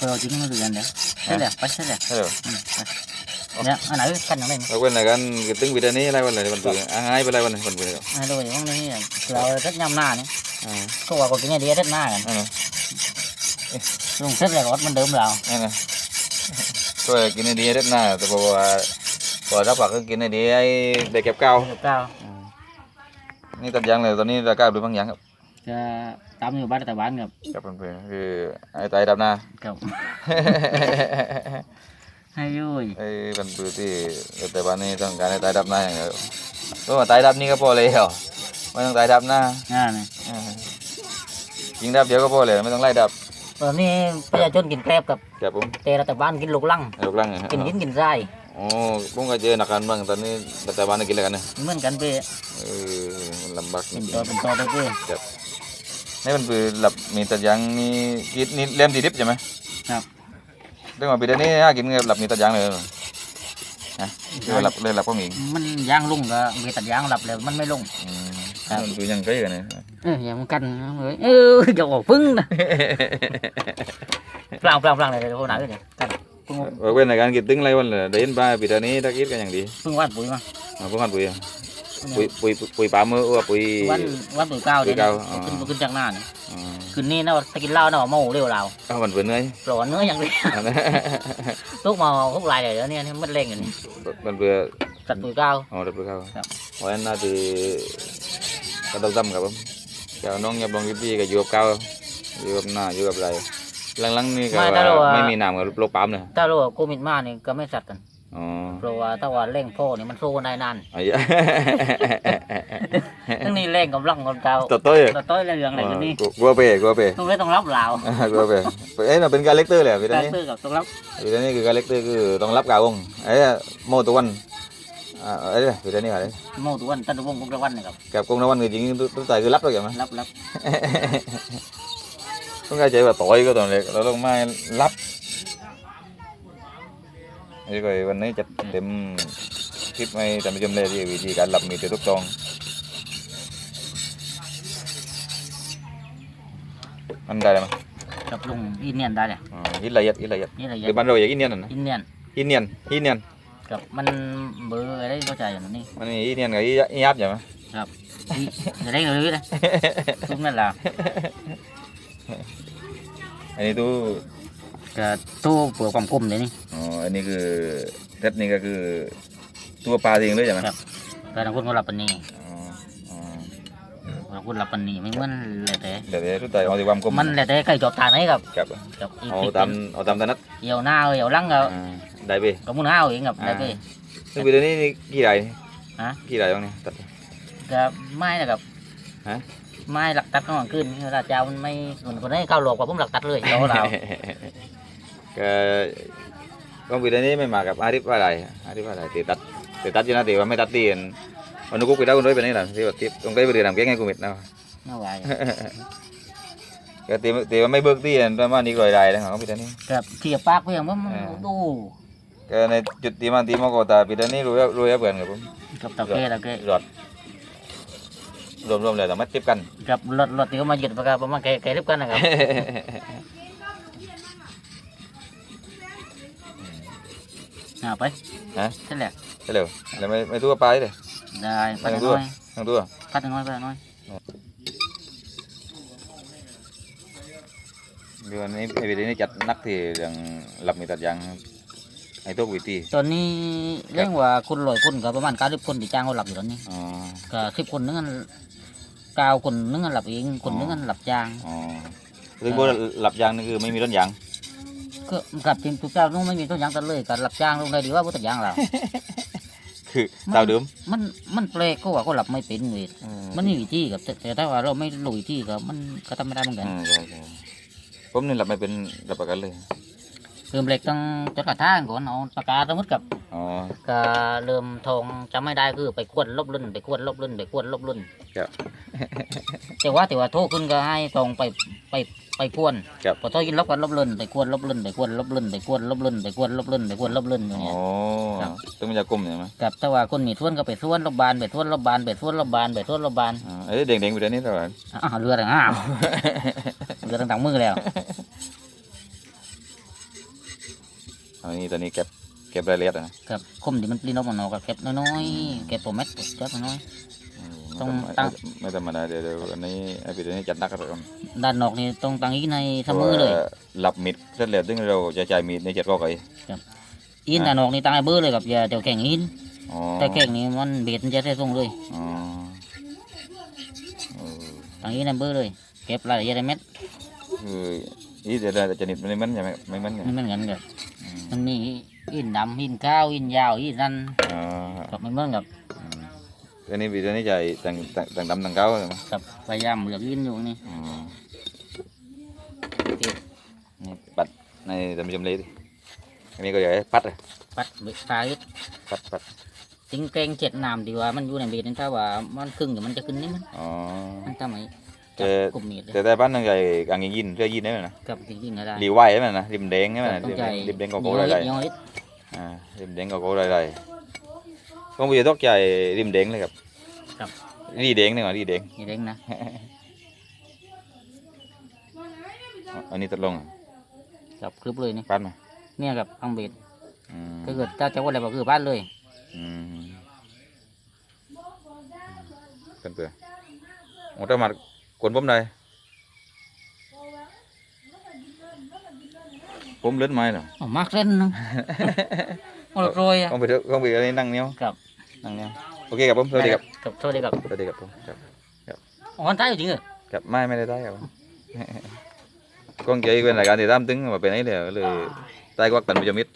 Rồi chính nó được gần đấy. Thế À. là, bắt thế là. เออ Ừ. đấy. Nè, anh ấy cắt nó lên. เราเป็นอะไรกันตึงวิดีโอนี้อะไรวันไหนวันเบื่ออะหายไปอะไรวันไหนวันเบื่อ Hai đôi cũng này là rất nhâm na đấy. อ่า Có vào có cái này đi rất na rồi. อ่า Dùng rất là gót mình đớm vào. นั่นนะก็กินในดีเด็ดหน้าแต่บอกว่าพอรับปากก็กินในดีไอ้เด็กเก็บเก่า Được cao. นี่ตัดยางเลยตอนนี้ราคาดูบางอย่างครับ Cho tám người bắt tài bán gặp กับเพื่อนๆคือไอ้ไตดับหน้า cộng. Hay vui. ไอ้เป็นปืนที่แต่บ้านนี้ต้องการไอ้ไตดับหน้าอย่างเดียวเพราะว่าไตดับนี่ก็พอเลยเหรอไม่ต้องไตดับหน้า À này. อ่ายิงดับเดียวก็พอเลยไม่ต้องไล่ดับ Rồi này bây giờ chôn kìm kẹp gặp ครับผม tè là tài bán kín lục lăng. ลูกลังนะฮะ Kín kín kín dai. โอ้ผมก็เจอหนักกันบ้างตอนนี้แต่บ้านนี่กินอะไรกันนะ Mình cần về เออมันลำบากจริง mình ๆ to mình to đây về. นี่มันคือหลับมีตัดยางมีกินนี่เล่มตีดิบใช่ไหมครับเรื่องมาปีเดือนนี้ห้ากินเงินหลับมีตัดยางเลยเหรอนะเรื่องหลับเลยหลับก็มี Mình giang lung cả về tài giang lập là mình mới lung. อืมครับ มันคือยังไงกันเนี่ย Ừ, nhà mình cần mới. Ừ, dầu phưng nè. Phlang phlang phlang này là hôm nào rồi nhỉ? Cần. Phưng ว่าเว้นในการกินตึ้งไรวันเลยเดินไปปีเดือนนี้ถ้ากินกันอย่างดี phưng quát bụi mà. อ่าพวกกันปุ๋ยอะ ปุ๋ยปุ๋ยปุ๋ยปลาเมื่อว่าปุ๋ย Quát quát bụi cao Bụi đấy. cao, này. ờ. ขึ้นขึ้นจากหน้านี่อ่าคืนนี้นะตะกินเหล้านะว่าเมาเร็วเราเอามันเปื่อนเลยร้อนเนื้ออย่างนี้ทุกเมาทุกลายเลยแล้วเนี่ยมันเล่งอย่างนี้มันเปื่อตัดปุ๋ยก้าวอ๋อเด็กเปื่อเขาครับ เพราะฉะนั้นน่าจะกระดกดำครับผมเจ้าน้องยับลงยิบยี่กับอยู่กับเก้าอยู่กับหน้าอยู่กับอะไรหลังๆนี่ก็ว่า ไม่มีน้ำกับโลกปั๊มเลยถ้ารู้ว่าโควิดมานี่ก็ไม่สัตว์กันอ๋อ เพราะว่าถ้าว่าเร่งโพนี่มันสู้กันได้นานไอ้ยะทั้งนี้เร่งกำลังคนเก่าตัวต้อยตัวต้อยเรื่องอะไรกันนี่กลัวเป้กลัวเป้ต้องไม่ต้องรับเหล่ากลัวเป้เอ้ยเราเป็นการเล็กเตอร์เลยพี่ตอนการนี้ซื้อกับต้องรับพี่ตอนนี้คือการเล็กเตอร์คือต้องรับกาวงไอ้โมตัววันอ่าไอ้พี่ตอนนี้อะไรโม่ตัววันตันวงกุกระวันนะครับกับกงนวันคือจริงตัวใจคือรับแล้วอย่างมั้ยรับรับต้องการใจว่าต่อยก็ตอนเล็กเราต้องไม่รับ นี่ก็วันนี้จะเต็มคลิปให้ท่านผู้ชมเลยที่วิธีการหลับมีตัวทุกตองมันได้ไหมกับลุงอินเนียนได้เลยอ๋ออินละเอียดอินละเอียดนี่อะไรหรือบ้านเราอย่างอินเนียนน่ะนะอินเนียนอินเนียนอินเนียนกับมันเบอร์อะไรเข้าใจอย่างนี้มันนี่อินเนียนกับอิยับใช่ไหมจะได้เลยนะทุกนั่นแหละอันนี้ตู้ ก็ตู้เปลือกความกลมเลยนี่อ๋อ อันนี้คือเซตนี้ก็คือตัวปลาเองเลยใช่ไหมครับแต่บางคนก็รับปันนี้อ๋ออ๋อบางคนรับปันนี้ไม่เหมือนเลยแต่เดี๋ยวเดี๋ยวทุกท่านเอาที่ความกลมมันแล้วแต่ใครจอบทางไหนครับครับกับอีกเอาทีตามเอาตามถนัดเหี่ยวหน้าเหี่ยวหลังก็อ่าได้ไปก็มุนห้าวเองครับได้ไปซึ่งวิดีโอนี้นี่กี่ไรฮะกี่ไรบ้างเนี่ยตัดก็ไม่นะครับฮะไม่หลักตัดข้างหลังขึ้นเวลาเจ้ามันไม่เหมือนคนนี้เข้าหลอกกว่าผมหลักตัดเลยเราเรา ก็ก็วิดีโอนี้ไม่มากับอาริฟอะไรอาริฟอะไรตีตัดตีตัดอยู่นะตีว่าไม่ตัดตีนวันนู้นกูไปได้คนด้วยไปนี่แหละที่ว่าทิปตรงใกล้ไปเรียนทำแก้งให้กูมิดนะไม่ไหวก็ตีตีว่าไม่เบิกตีนประมาณนี้ก็ได้แล้วของวิดีโอนี้กับเทียบปากเพียงว่ามันดูก็ในจุดที่มันที่มากกว่าแต่วิดีโอนี้รู้แล้วรู้เบื่อนกับผมกับตะเกียตะเกียรถรวมๆเลยแต่ไม่ทิปกันกับรถรถที่เขามาหยุดประกาประมาณแกแกเรียบกันนะครับ อ่าไปฮะใช่แหละใช่เลยแล้วไม่ไม่ทั่วไปเลยได้ไปไม่น้ทั่วอยทั้งตัวพัดน้อยไปน้อยเดี๋ยววันนี้ไอ้วิดีโอนี้จัดนักที่เรื่องหลับมีตัดยางไอ้ตัววิธีตอนนี้เรื่องว่าคนลอยคนก็ประมาณเก้าสิบคนที่จ้างเขาหลับอยู่ตอนนี้อ๋อก็สิบคนนึงกันเก้าคนนึงกันหลับเองคนนึงกันหลับจ้างอ๋อซึ่งพวกหลับยางนี่คือไม่มีต้นยาง ก็กับทีมทุกเจ้านุ่งไม่มีต้นยางตัดเลยก็หลับจ้างลงได้ดีว่าบ่ตัดยางเรา คือเต่าเดิมมันมันแปลกก็ว่าเขาหลับไม่เป็นเว้ยมันมีวิธีกับแต่แต่ถ้าว่าเราไม่รู้วิธีก็มันก็ทำไม่ได้เหมือนกัน อืมใช่ใช่ผมนี่หลับไม่เป็นหลับประกันเลย คือเบรกต้องจดกระทางก่อนเอาปากกาสมมติกับอ๋อก็เริ่มทองจำไม่ได้คือไปควนลบลุ่นไปควนลบลุ่นไปควนลบลุ่นครับแต่ว่าแต่ว่าโทษขึ้นก็ให้ตรงไปไปไปควนครับพอโทษยินลบกันลบลุ่นไปควนลบลุ่นไปควนลบลุ่นไปควนลบลุ่นไปควนลบลุ่นไปควนลบลุ่นอย่างอ๋เงี้อยครับต้องมียากลมใช่ไหมกับแต่ว่าคนมีส่วนก็ไปส่วนลบบานไปส่วนลบบานไปส่วนลบบานไปส่วนลบบานอ๋อเอ้ยเด้งๆไปเดี๋ยวนี้เท่าไหร่อ้าวเรือต่างอ้าวเรือต่างๆมือแล้ว อันนี้ตอนนี้เก็บเก็บรายละเอียดอะนะครับคมที่มันปลีนออกมาเนาะก็เก็บน้อยๆเก็บโปรเม็ดเก็บน้อยมต้องไม่ตั้ง ไม่ธรรมดาเดี๋ยวเดี๋ยวอันนี้ไอ้ปีนี้จัดหนักครับผมๆด้านนอกนี่ต้องตั้งอีกในเสมอเลย พราะว่าหลับมิดเสร็จแล้วถึงเราจะจ่ายมิดในเจ็ดก็ไก่อินด้านนอกนี่ตั้งไอ้เบอร์เลยกับอย่าเดี๋ยวแข่งอิน อ๋อแต่แข่งนี่มันเบียดมันจะได้ส่งเลย อ๋อเออตั้งอินไอ้เบอร์เลย เก็บรายละเอียดไอ้เม็ดคืออีเดี๋ยวเราจะนิดไม่มันใช่ไหมไม่มันไงมันเหมือนกันกับอื มมันมีอินดำอินข้าวอินยาวอินนั่นอ๋อกับมันเหมือนกับอืมอันนี้ปีนี้จ่ายต่างต่างต่างดำต่างเก้าใช่ไหมกับพยายามเหลือกอินอยู่นี่อ๋อโอเคนี่ปัดในท่านผู้ชมเลยดิอันนี้ก็อย่าให้ปัดเลยปัดเบิกซ้ายปัดปัดติ้งเกรงเจ็ดน้ำดีว่ามันอยู่ในเบียดนี่ถ้าว่ามันครึ่งเดี๋ยวมันจะขึ้นนี่มันอ๋อมันทำไม แต่กลุ่มเมียดเลยแต่แต่บ้านนึงใหญ่กางยินเสื้อยินได้ไหมนะกับจริงๆก็ได้รีไวใช่ไหมนะริมแดงใช่ไหมนะต้อริงมใจริมแดงก็โก้เยไรอะไรเยอะอ่าริมแดงก็โก้ไรไรก็ไม่ต้องใจริมแดงเลยครับครับ รีแดงนี่หว่ารีแดงนี่เด้งนะ อันนี้ตัดลงอะกับคลึบเลยนี่ปัดมาเนี่ยกับอังเบ็ดอืมถ้าเกิดเจ้าจะว่าอะไรก็คือบ้านเลย อืมเป็นเปลือกโอ้ถ้ามา กวนผมได้ผมเล่นไม้เหรออ๋อมากเล่นนะโอ้โรยอะต้องไปเถอะต้องไปอะไรนั่งเนี้ยกับนั่งเนี้ยโอเคครับผมสวัสดีครับกับสวัสดีกับสวัสดีครับผมครับอ๋อคนใต้อยู่จริงเหรอครับไม่ไม่ได้ได้ครับผมกล้องใจเป็นรายการที่ตามตึงมาเป็นไอ้เดียวเลยใต้กวักตันประจมิตร